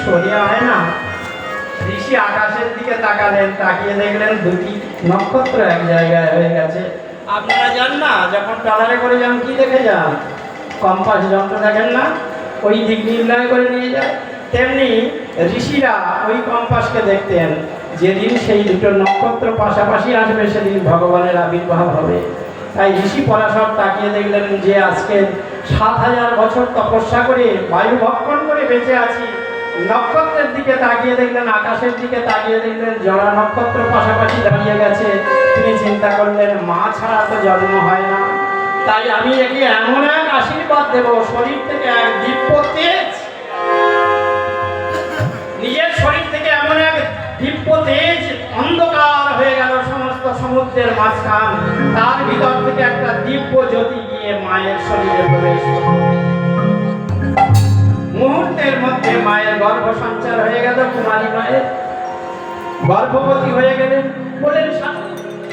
তুই একটু সরে আয় না? ঋষি আকাশের দিকে তাকালেন, তাকিয়ে দেখলেন দুটি নক্ষত্র এক জায়গায় হয়ে গেছে। আপনারা যান না, যখন ট্রলারে করে যান, কি দেখে যান? কম্পাস যন্ত্র দেখেন না? ওই দিক নির্ণয় করে নিয়ে যায়। তেমনি ঋষিরা ওই কম্পাসকে দেখতেন, যেদিন সেই দুটো নক্ষত্র পাশাপাশি আসবে, সেদিন ভগবানের আবির্ভাব হবে। তাই ঋষি পরাশর তাকিয়ে দেখলেন যে আজকে সাত হাজার বছর তপস্যা করে বায়ু ভক্ষণ করে বেঁচে আছি। নক্ষত্রের দিকে তাকিয়ে দেখলেন, আকাশের দিকে তাকিয়ে দেখলেন জড়া নক্ষত্র পাশাপাশি দাঁড়িয়ে গেছে। তিনি চিন্তা করলেন, মা ছাড়া তো জন্ম হয় না। তাই আমি একে এমন এক আশীর্বাদ দেব, শরীর থেকে এক দিব্য তেজ। নিজের শরীর থেকে এমন এক দিব্য তেজ অন্ধকার হয়ে গেল সমস্ত সমুদ্রের মাঝখান। তার ভিতর থেকে একটা দিব্য জ্যোতি গিয়ে মায়ের শরীরে প্রবেশ করল। মুহূর্তের মধ্যে মায়ের গর্ভ সঞ্চার হয়ে গেল, কুমারী মায়ের গর্ভবতী হয়ে গেলেন বলেন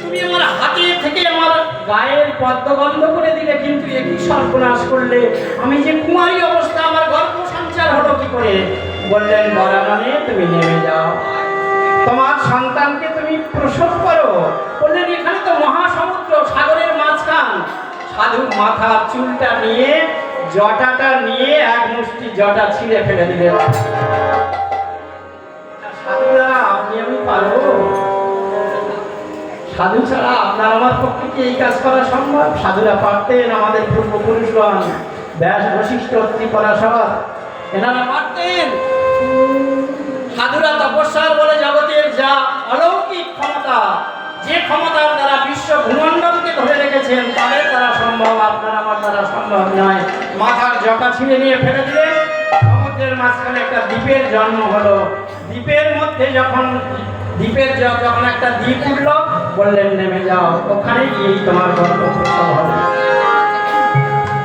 তুমি আমার হাতে থেকে আমার গায়ের পদ্ম বন্ধ করে দিলে, কিন্তু একই সর্বনাশ করলে? আমি যে কুমারী অবস্থা, আমার গর্ভ সঞ্চার হলো কি করে? বললেন বরাননে তুমি নেমে যাও। তোমার সন্তানকে তুমি প্রসব করো। বললেন, এখানে তো মহাসমুদ্র, সাগরের মাঝখান। সাধু মাথার চুলটা নিয়ে জটাটা নিয়ে এক মুষ্টি জটা ছিঁড়ে ফেলে দিলেন আপনি আমি পারব? সাধু ছাড়া আপনার আমার পক্ষে কি এই কাজ করা সম্ভব? সাধুরা পারতেন আমাদের পূর্বপুরুষগণ। ব্যাস বশিষ্ঠ ত্রিপরাশর এনারা পারতেন। সাধুরা তপস্যার বলে জগতের যা অলৌকিক ক্ষমতা, যে ক্ষমতার দ্বারা বিশ্ব ভূমণ্ডলকে ধরে রেখেছেন তাদের দ্বারা সম্ভব, আপনার, আমার দ্বারা সম্ভব নয়। মাথার জটা ছিঁড়ে নিয়ে ফেলে দিলে সমুদ্রের মাঝখানে একটা দ্বীপের জন্ম হলো। দ্বীপের মধ্যে যখন, দ্বীপের যখন একটা দ্বীপ উঠল, বললেন, নেমে যাও, ওখানে গিয়েই তোমার গল্প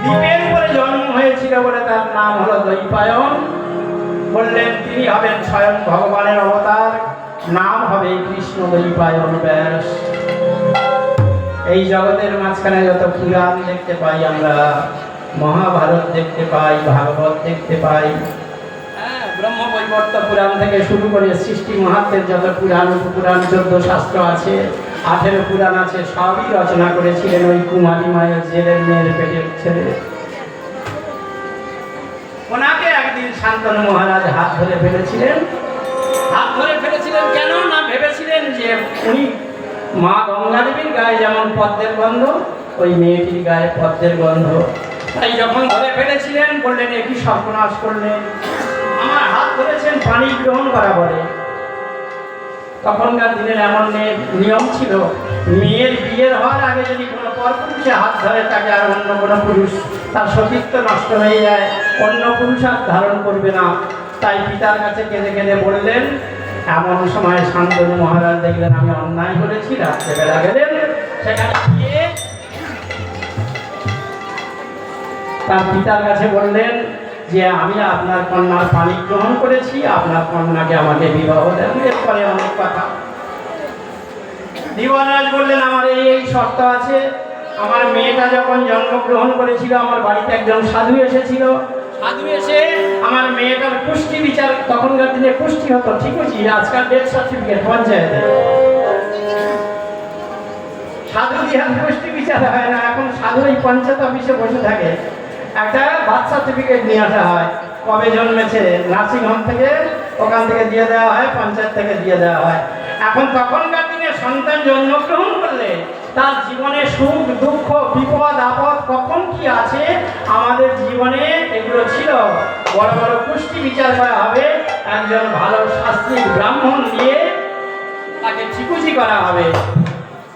দ্বীপের উপরে জন্ম হয়েছিল বলে তার নাম হলো দৈপায়ন। বললেন, তিনি হবেন স্বয়ং ভগবানের অবতার। নাম হবে কৃষ্ণ দৈপায়ন ব্যাস। এই জগতের মাঝখানে যত পুরাণ দেখতে পাই আমরা মহাভারত দেখতে পাই ভাগবত দেখতে পাই। হ্যাঁ, ব্রহ্ম বৈবর্ত পুরাণ থেকে শুরু করে সৃষ্টি মহাত্মের যত পুরাণ উপপুরাণ চোদ্দ শাস্ত্র আছে আঠেরো পুরাণ আছে সবই রচনা করেছিলেন ওই কুমারী মায়ের জেলের মেয়ের পেটের ছেলে। ওনাকে একদিন শান্তনু মহারাজ হাত ধরে ফেলেছিলেন। হাত ধরে ফেলেছিলেন কেন? না ভেবেছিলেন যে উনি মা গঙ্গা দেবীর গায়ে যেমন পদ্মের গন্ধ, ওই মেয়েটির গায়ে পদ্মের গন্ধ। তাই যখন ধরে ফেলেছিলেন, বললেন একই সর্বনাশ করলেন? আমার হাত ধরেছেন পানি গ্রহণ করা বলে। তখনকার দিনের এমন নিয়ম ছিল, মেয়ের বিয়ের হওয়ার আগে যদি কোনো পরপুরুষে হাত ধরে তাকে আর অন্য কোনো পুরুষ তার সতীত্ব নষ্ট হয়ে যায়, অন্য পুরুষ আর ধারণ করবে না। তাই পিতার কাছে কেঁদে কেঁদে বললেন এমন সময় শান্তনু মহারাজ দেখলেন, আমি অন্যায় করেছি রাত্রে রাত্রেবেলা গেলেন, সেখানে গিয়ে তার পিতার কাছে বললেন যে, আমি আপনার কন্যার পানি গ্রহণ করেছি, আপনার কন্যাকে আমাকে বিবাহ দেন। এরপরে অনেক কথা। দিবানরাজ বললেন, আমার এই এই শর্ত আছে। আমার মেয়েটা যখন জন্মগ্রহণ করেছিল, আমার বাড়িতে একজন সাধু এসেছিল। সাধু আমার মেয়েটার পুষ্টি বিচার তখনকার দিনে পুষ্টি হতো, ঠিক আছে আজকাল ডেথ সার্টিফিকেট সাধু পুষ্টি বিচার হয় না, এখন সাধু এই পঞ্চায়েত অফিসে বসে থাকে। একটা বার্থ সার্টিফিকেট নিয়ে আসা হয়। কবে জন্মেছে নার্সিং হোম থেকে ওখান থেকে দিয়ে দেওয়া হয়, পঞ্চায়েত থেকে দিয়ে দেওয়া হয়। এখন তখনকার দিনে সন্তান জন্মগ্রহণ করলে তার জীবনে সুখ, দুঃখ, বিপদ, আপদ কখন কি আছে আমাদের জীবনে এগুলো ছিল। বড় বড় পুষ্টি বিচার করা হবে, একজন ভালো শাস্ত্রী ব্রাহ্মণ দিয়ে তাকে ঠিকুজি করা হবে।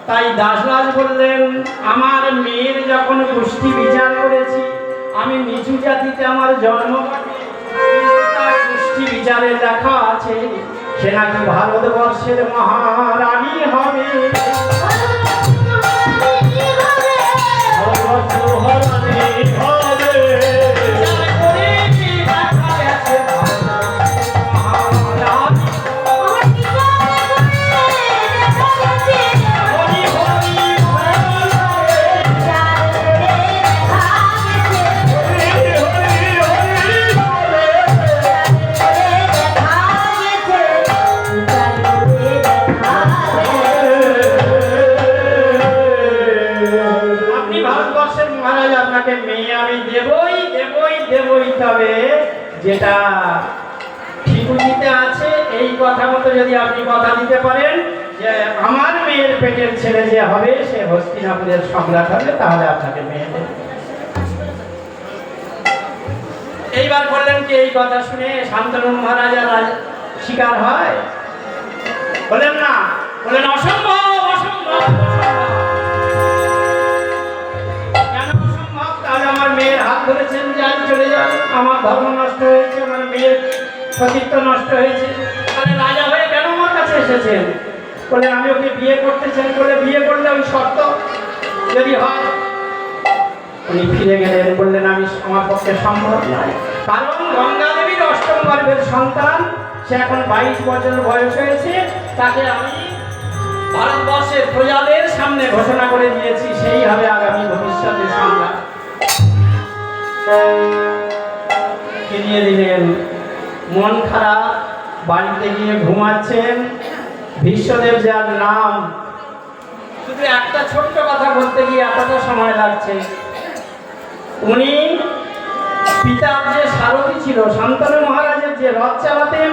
তাই দাসরাজ বললেন, আমার মেয়ের যখন গোষ্ঠী বিচার করেছি, আমি নিচু জাতিতে আমার জন্ম গোষ্ঠী বিচারে লেখা আছে, সে নাকি ভারতবর্ষের মহারানী হবে। 하나. সম্রাট হবে তাহলে আপনাকে মেয়ে দেবে এইবার বললেন কি, এই কথা শুনে শান্তনু মহারাজা রাজ- শিকার হয়? বললেন না, বললেন অসম্ভব অসম্ভব। কেন অসম্ভব? তাহলে আমার মেয়ের হাত ধরেছেন, যান, চলে যান। আমার ধর্ম নষ্ট হয়েছে, আমার মেয়ের সতীত্ব নষ্ট হয়েছে। তাহলে রাজা হয়ে কেন আমার কাছে এসেছেন? বলে আমি ওকে বিয়ে করতে চাই বলে বিয়ে করলে ওই শর্ত যদি হয়, উনি ফিরে গেলেন, বললেন, আমি আমার পক্ষে সম্ভব নয়। কারণ গঙ্গা দেবীর অষ্টম গর্ভের সন্তান, সে এখন বাইশ বছর বয়স হয়েছে, তাকে আমি ভারতবর্ষের প্রজাদের সামনে ঘোষণা করে দিয়েছি সেই হবে আগামী ভবিষ্যতে সম্রাট ফিরিয়ে দিলেন। মন খারাপ, বাড়িতে গিয়ে ঘুমাচ্ছেন। বিশ্বদেব যার নাম শুধু একটা ছোট্ট কথা বলতে গিয়ে এতটা সময় লাগছে। উনি পিতার যে সারথি ছিল, শান্তনু মহারাজের যে রথ চালাতেন,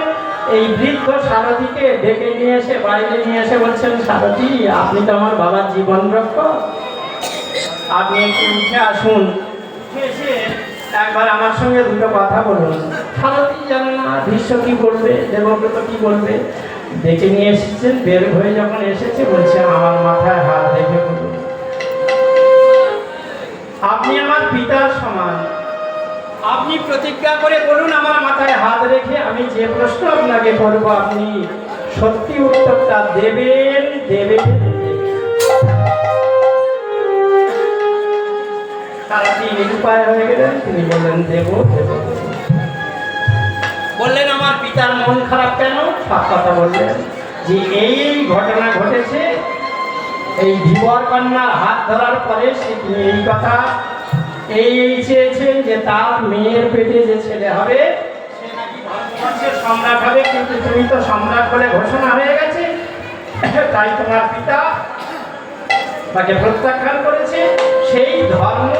এই বৃদ্ধ সারথিকে ডেকে নিয়ে এসে, বাইরে নিয়ে এসে বলছেন, সারথি, আপনি তো আমার বাবার জীবন রক্ষক। আপনি একটু উঠে আসুন। এসে একবার আমার সঙ্গে দুটো কথা বলুন। সারথি জানে না, ভীষ্ম কি বলবে, দেবব্রত কি বলবে? ডেকে নিয়ে এসেছেন বের হয়ে যখন এসেছে, বলছে, আমার মাথায় হাত রেখে বলুন আপনি আমার পিতার সমান আপনি প্রতিজ্ঞা করে বলুন, আমার মাথায় হাত রেখে আমি যে প্রশ্ন আপনাকে করব, আপনি সত্যি উত্তরটা দেবেন দেবেন। তারা তিনি নিরুপায় হয়ে গেলেন, তিনি বললেন, দেব দেব। বললেন, আমার পিতার মন খারাপ কেন? সব কথা বললেন। যে এই ঘটনা ঘটেছে, এই ধীবর কন্যার হাত ধরার পরে সে এই কথা এই এই চেয়েছেন যে তার মেয়ের পেটে যে ছেলে হবে, সে নাকি ভারতবর্ষের সম্রাট হবে, কিন্তু তুমি তো সম্রাট বলে ঘোষণা হয়ে গেছে। তাই তোমার পিতা তাকে প্রত্যাখ্যান করেছে। সেই ধর্ম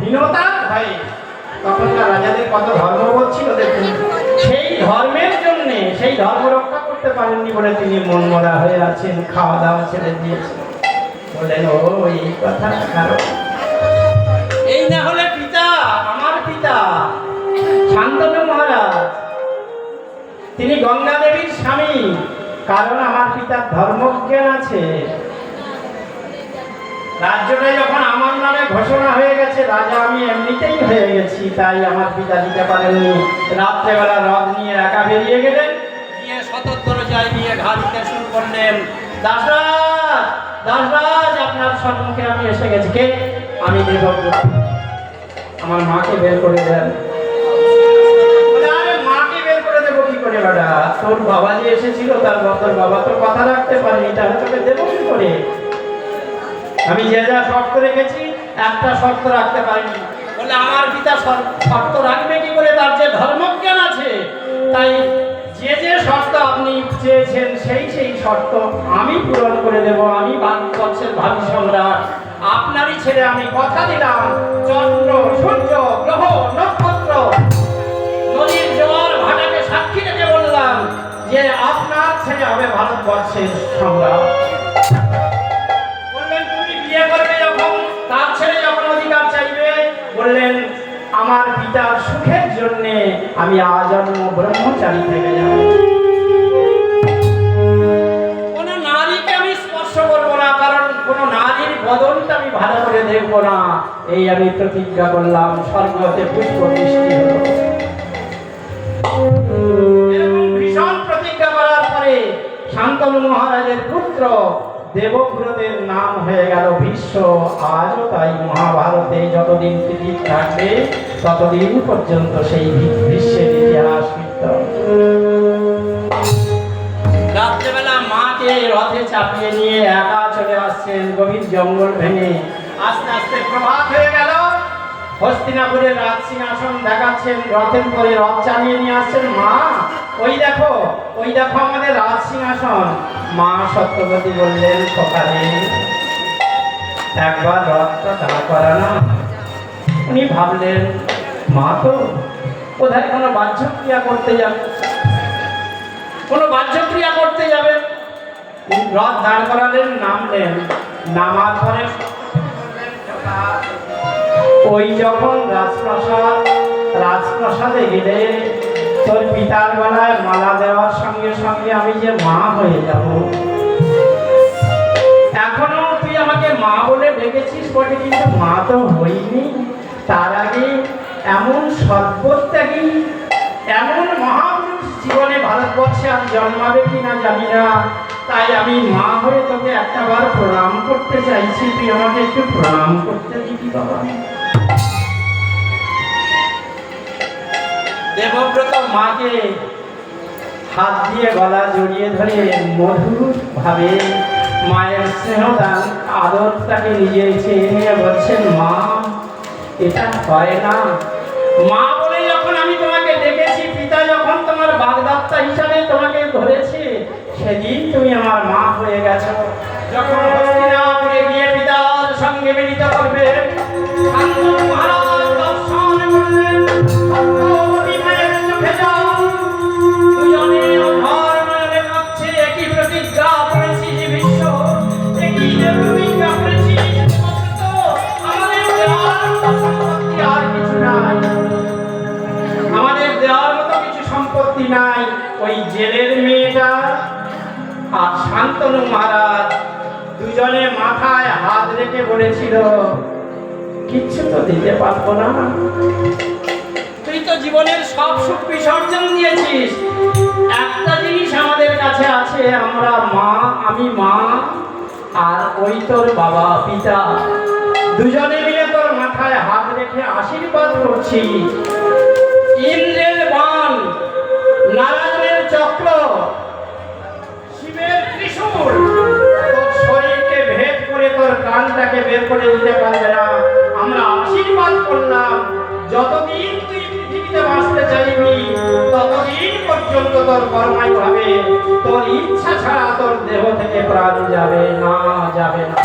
হীনতার ভয়ে। তখনকার রাজাদের কত ধর্মবোধ ছিল দেখুন। সেই ধর্মের জন্য, সেই ধর্ম রক্ষা করতে পারেননি বলে তিনি মন মরা হয়ে আছেন খাওয়া দাওয়া ছেড়ে দিয়েছেন। বললেন ও এই কথা কারণ এই না হলে পিতা, আমার পিতা, শান্তনু মহারাজ, তিনি গঙ্গা দেবীর স্বামী, কারণ আমার পিতার ধর্মজ্ঞান আছে। রাজ্যটা যখন আমার নামে গেছে রাজা আমি এমনিতেই হয়ে গেছি তাই আমার পিতা দিতে পারেননি। রাত্রেবেলা রথ নিয়ে একা বেরিয়ে গেলেন। গিয়ে সতত দরজায় নিয়ে ঘা দিতে শুরু করলেন। দাসরাজ দাসরাজ আপনার সম্মুখে আমি এসে গেছি। কে? আমি দেবব্রত আমার মাকে বের করে দেন। করে দেবো কি করে বেটা? তোর বাবা যে এসেছিল তার তোর বাবা তো কথা রাখতে পারেনি তাহলে তোকে দেবো কি করে? আমি যে যা শর্ত রেখেছি একটা শর্ত রাখতে পারিনি। বলে, আমার পিতা শর্ত রাখবে কি করে? তার যে ধর্মজ্ঞান আছে, তাই যে যে শর্ত আপনি চেয়েছেন, সেই সেই শর্ত আমি পূরণ করে দেব। আমি ভারতবর্ষের ভাবি সম্রাট। আপনারই ছেলে আমি কথা দিলাম। চন্দ্র, সূর্য, গ্রহ, নক্ষত্র, নদীর জল ভাটাকে সাক্ষী রেখে বললাম যে আপনার ছেলে হবে ভারতবর্ষের সম্রাট। আমি আজন্ম ব্রহ্মচারী থেকে যাব। কোনো নারীকে আমি স্পর্শ করব না, কারণ কোনো নারীর বদনটা আমি ভালো করে দেখব না। এই আমি প্রতিজ্ঞা করলাম, স্বর্গতে পুষ্প বৃষ্টি হলো। ভীষণ প্রতিজ্ঞা করার পরে শান্তনু মহারাজের পুত্র দেবব্রতের নাম হয়ে গেল বিশ্ব। আজও তাই মহাভারতে যতদিন পৃথিবী থাকবে, ততদিন পর্যন্ত সেই বিশ্বের ইতিহাস রাত্রেবেলা মাকে রথে চাপিয়ে নিয়ে একা চলে আসছেন গভীর জঙ্গল ভেঙে। আস্তে আস্তে প্রভাত হয়ে গেল। হস্তিনাপুরের রাজ সিংহাসন দেখাচ্ছেন, রথের পরে রথ চালিয়ে নিয়ে আসছেন মা। ওই দেখো ওই দেখো আমাদের রাজ সিংহাসন। মা সত্যবতী বললেন সকালে একবার রথটা দাঁড় করানো উনি ভাবলেন, মা তো কোথায় কোনো বাহ্যক্রিয়া করতে যাবে? কোনো বাহ্যক্রিয়া করতে যাবে? রথ দাঁড় করালেন, নামলেন, নামার পরে ওই যখন রাজপ্রাসাদ, রাজপ্রাসাদে গেলে তোর পিতার বেলায় মালা দেওয়ার সঙ্গে সঙ্গে আমি যে মা হয়ে যাব। এখনও তুই আমাকে মা বলে ডেকেছিস বটে, কিন্তু মা তো হইনি। তার আগে এমন সর্বত্যাগী, এমন মহাপুরুষ জীবনে ভারতবর্ষে আর জন্মাবে কিনা জানি না। তাই আমি মা হয়ে তোকে একটাবার প্রণাম করতে চাইছি। তুই আমাকে একটু প্রণাম করতে দিবি বাবা। দেবব্রত মাকে হাত দিয়ে গলা জড়িয়ে ধরে মধুর ভাবে মায়ের স্নেহদান, আদরটাকে নিজে চেয়ে নিয়ে বলছেন, মা, এটা হয় না। মা বলে, যখন আমি তোমাকে দেখেছি, পিতা যখন তোমার বাগদাত্তা হিসাবে তোমাকে ধরেছে, সেদিন তুমি আমার মা হয়ে গেছো। যখন রেখে কিচ্ছু তো দিতে পারব না। তুই তো জীবনের সব সুখ বিসর্জন দিয়েছিস। একটা জিনিস আমাদের কাছে আছে, আমরা মা, আমি মা, আর ওই তোর বাবা, পিতা। দুজনে মিলে তোর মাথায় হাত রেখে আশীর্বাদ করছি। ইন্দ্রের বান, নারায়ণের চক্র, শিবের ত্রিশূল। কানটাকে বের করে দিতে পারবে না। আমরা আশীর্বাদ করলাম, যতদিন তুই পৃথিবীতে বাঁচতে চাইবি, ততদিন পর্যন্ত তোর কর্মাই হবে তোর ইচ্ছা ছাড়া তোর দেহ থেকে প্রাণ যাবে না যাবে না।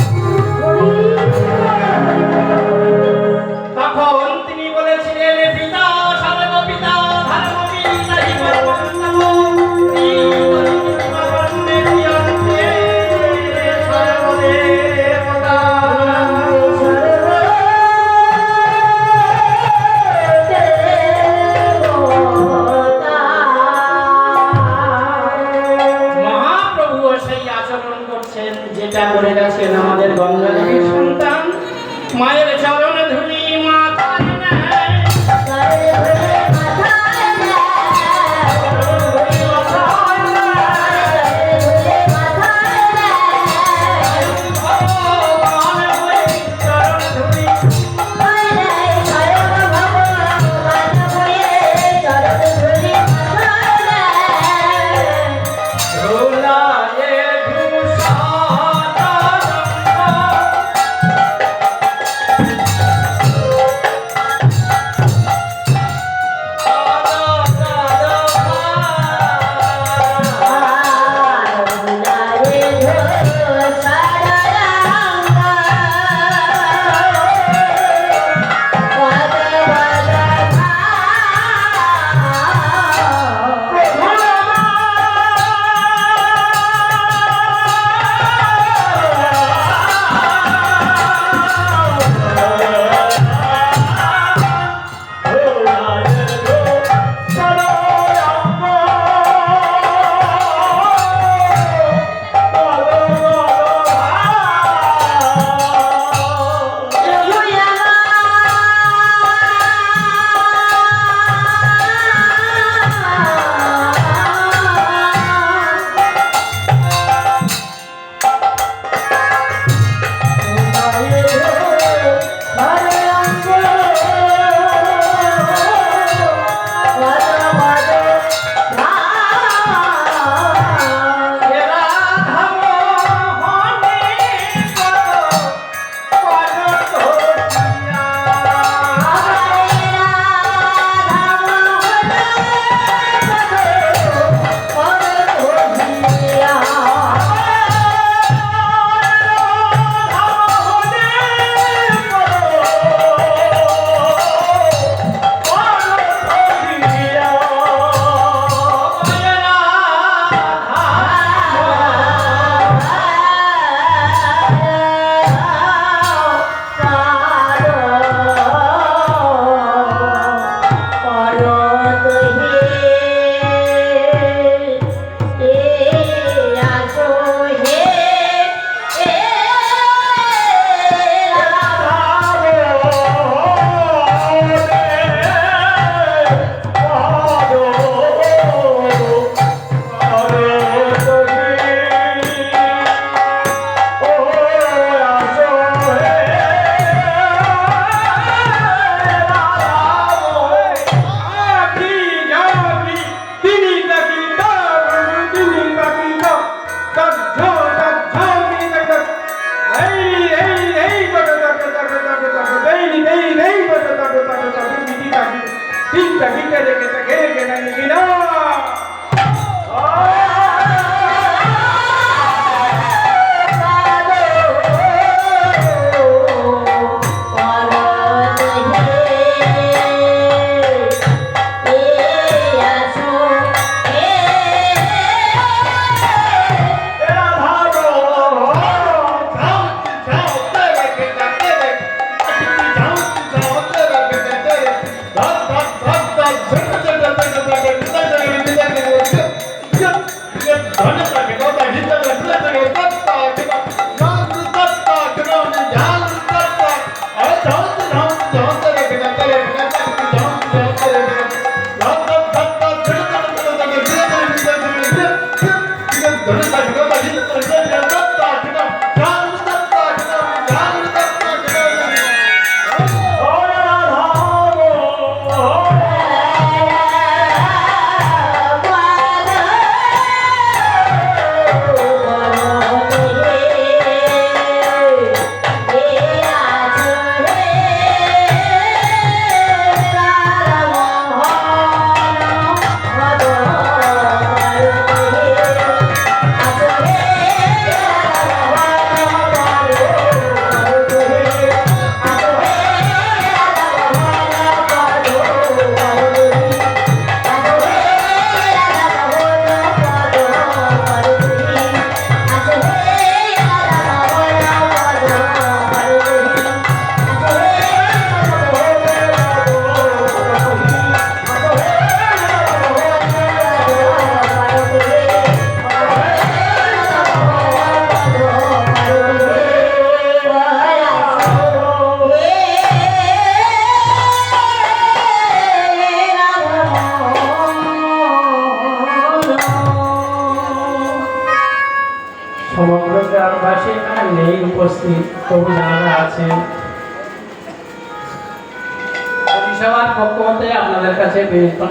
পরিষেবার আপনাদের কাছে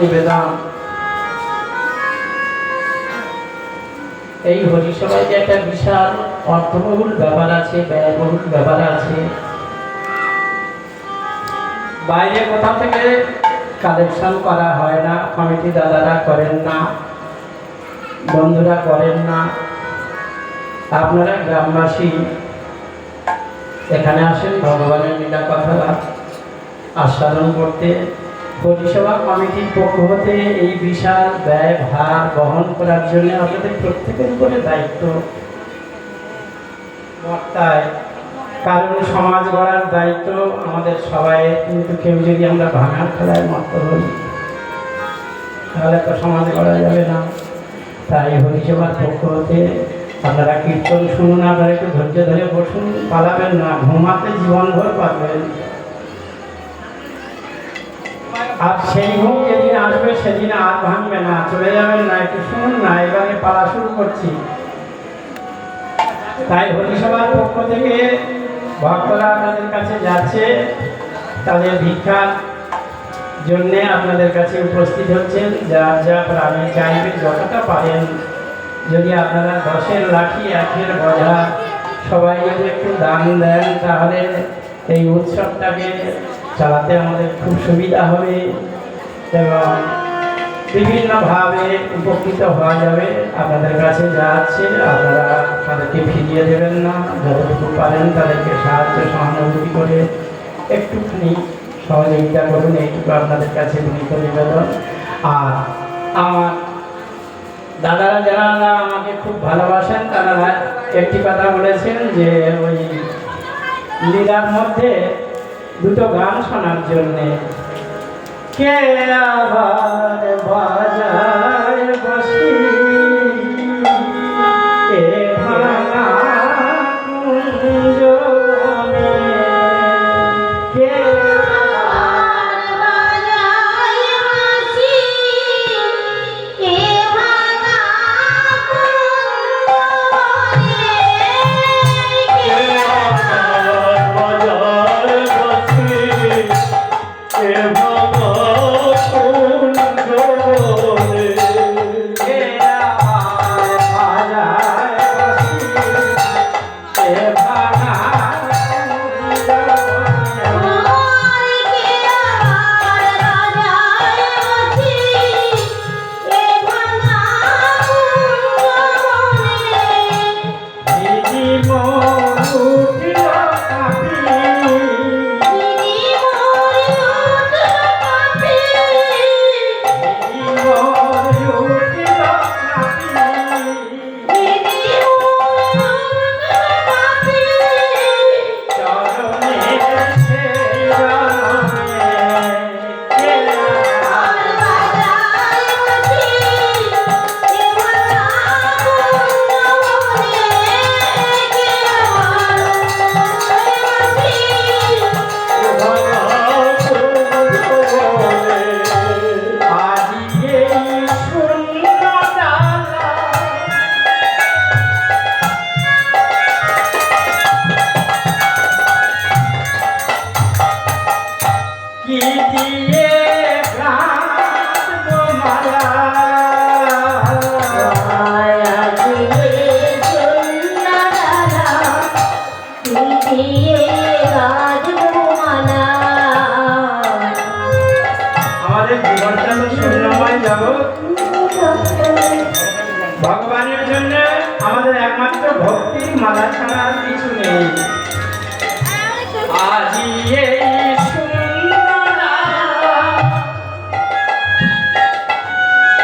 নিবেদন এই হরিসভায় যে একটা বিশাল অর্থবহুল ব্যাপার আছে, ব্যয়বহুল ব্যাপার আছে। বাইরে কোথাও থেকে কালেকশন করা হয় না, কমিটি দাদারা করেন না, বন্ধুরা করেন না। আপনারা গ্রামবাসী, এখানে আসেন, ভগবানের লীলা কথা আস্বাদন করতে। পরিষেবা কমিটির পক্ষ হতে এই বিশাল ব্যয় ভার বহন করার জন্য আপনাদের প্রত্যেকের উপরে দায়িত্ব। বর্তায় কারণ সমাজ গড়ার দায়িত্ব আমাদের সবাই, কিন্তু কেউ যদি আমরা ভাঙার খেলায় মত হই, তাহলে তো সমাজ গড়া যাবে না। তাই হরিসেবার পক্ষ হতে আপনারা কীর্তন শুনুন, আপনারা একটু ধৈর্য ধরে বসুন, পালাবেন না, ঘুমাতে জীবনভর পাবেন আর সেই ঘুম যেদিন আসবে, সেদিন আর ভাঙবে না। চলে যাবেন না একটু শুনুন না এবারে পালা শুরু করছি। তাই হরিসভার পক্ষ থেকে ভক্তরা আপনাদের কাছে যাচ্ছে। তাদের ভিক্ষার জন্যে আপনাদের কাছে উপস্থিত হচ্ছেন। যা যা প্রাণী চাইবে, যতটা পারেন। যদি আপনারা দশের লাঠি, একের বোঝা সবাই যদি একটু দান দেন, তাহলে এই উৎসবটাকে চালাতে আমাদের খুব সুবিধা হবে এবং বিভিন্নভাবে উপকৃত হওয়া যাবে। আপনাদের কাছে যা আছে, আপনারা তাদেরকে ফিরিয়ে দেবেন না। যতটুকু পারেন তাদেরকে সাহায্য, সহানুভূতি করে একটুখানি সহযোগিতা করুন, এইটুকু আপনাদের কাছে বিনীত নিবেদন। আর আমার দাদারা যারা আমাকে খুব ভালোবাসেন, তারা একটি কথা বলেছেন যে ওই লীলার মধ্যে দুটো গান শোনার জন্যে। কে আবার বাজায় বসি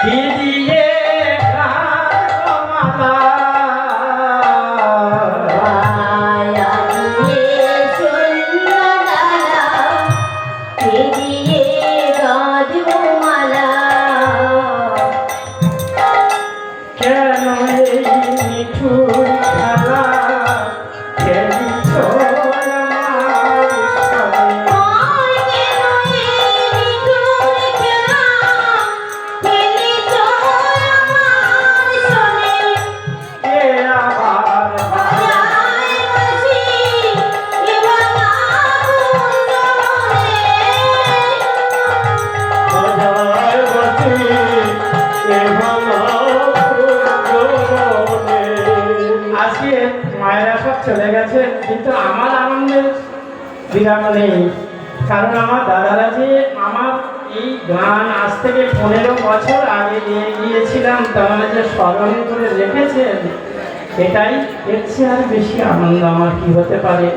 কি গেছে কিন্তু আমার আনন্দের বিরাম নেই। কারণ আমার দাদারা যে আমার এই গান আজ থেকে পনেরো বছর আগে নিয়ে গিয়েছিলাম, তারা যে স্মরণ করে রেখেছেন, এটাই এর চেয়ে আর বেশি আনন্দ আমার কি হতে পারে।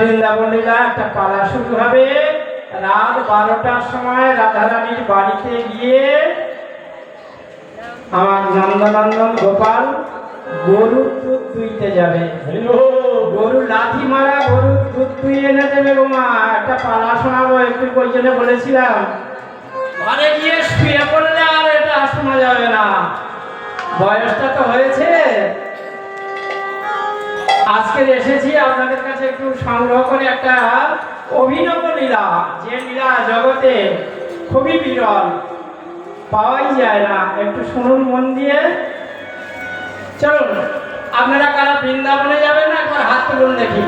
এবার বৃন্দাবন লীলা একটা পালা শুরু হবে। রাত বারোটার সময় রাধারানীর বাড়িতে গিয়ে আমার নন্দনন্দন গোপাল গরুর দুধ দুইতে যাবে। গরু লাথি মারা গরুর দুধ দুই এনে দেবে গোমা একটা পালা শোনাবো একটু ওই জন্য বলেছিলাম। ঘরে গিয়ে শুয়ে পড়লে আর এটা শোনা যাবে না। বয়সটা তো হয়েছে। আজকে এসেছি আপনাদের কাছে একটু সংগ্রহ করে একটা অভিনব লীলা, যে লীলা জগতে খুবই বিরল, পাওয়াই যায় না। একটু শুনুন মন দিয়ে। চলুন, আপনারা কারা বৃন্দাবনে যাবেন না একবার হাত তুলুন দেখি।